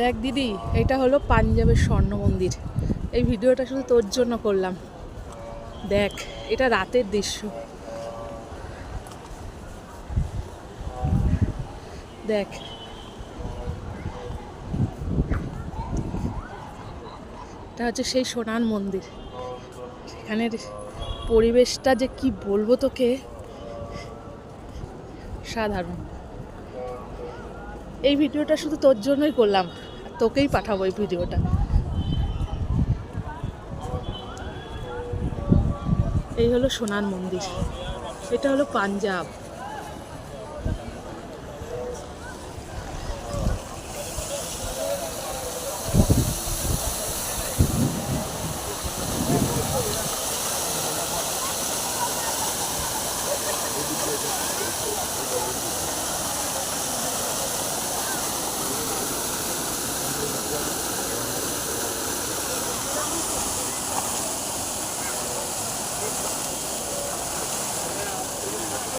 দেখ দিদি, এটা হলো পাঞ্জাবের স্বর্ণ মন্দির। এই ভিডিওটা শুধু তোর জন্য করলাম। দেখ, এটা রাতের দৃশ্য। দেখ। এটা হচ্ছে সেই সোনার মন্দির। এখানের পরিবেশটা যে কি বলব তোকে? সাধারণ। এই ভিডিওটা শুধু তোর জন্যই করলাম। তোকেই পাঠাবো এই ভিডিওটা। এই হলো সোনার মন্দির। এটা হলো পাঞ্জাব।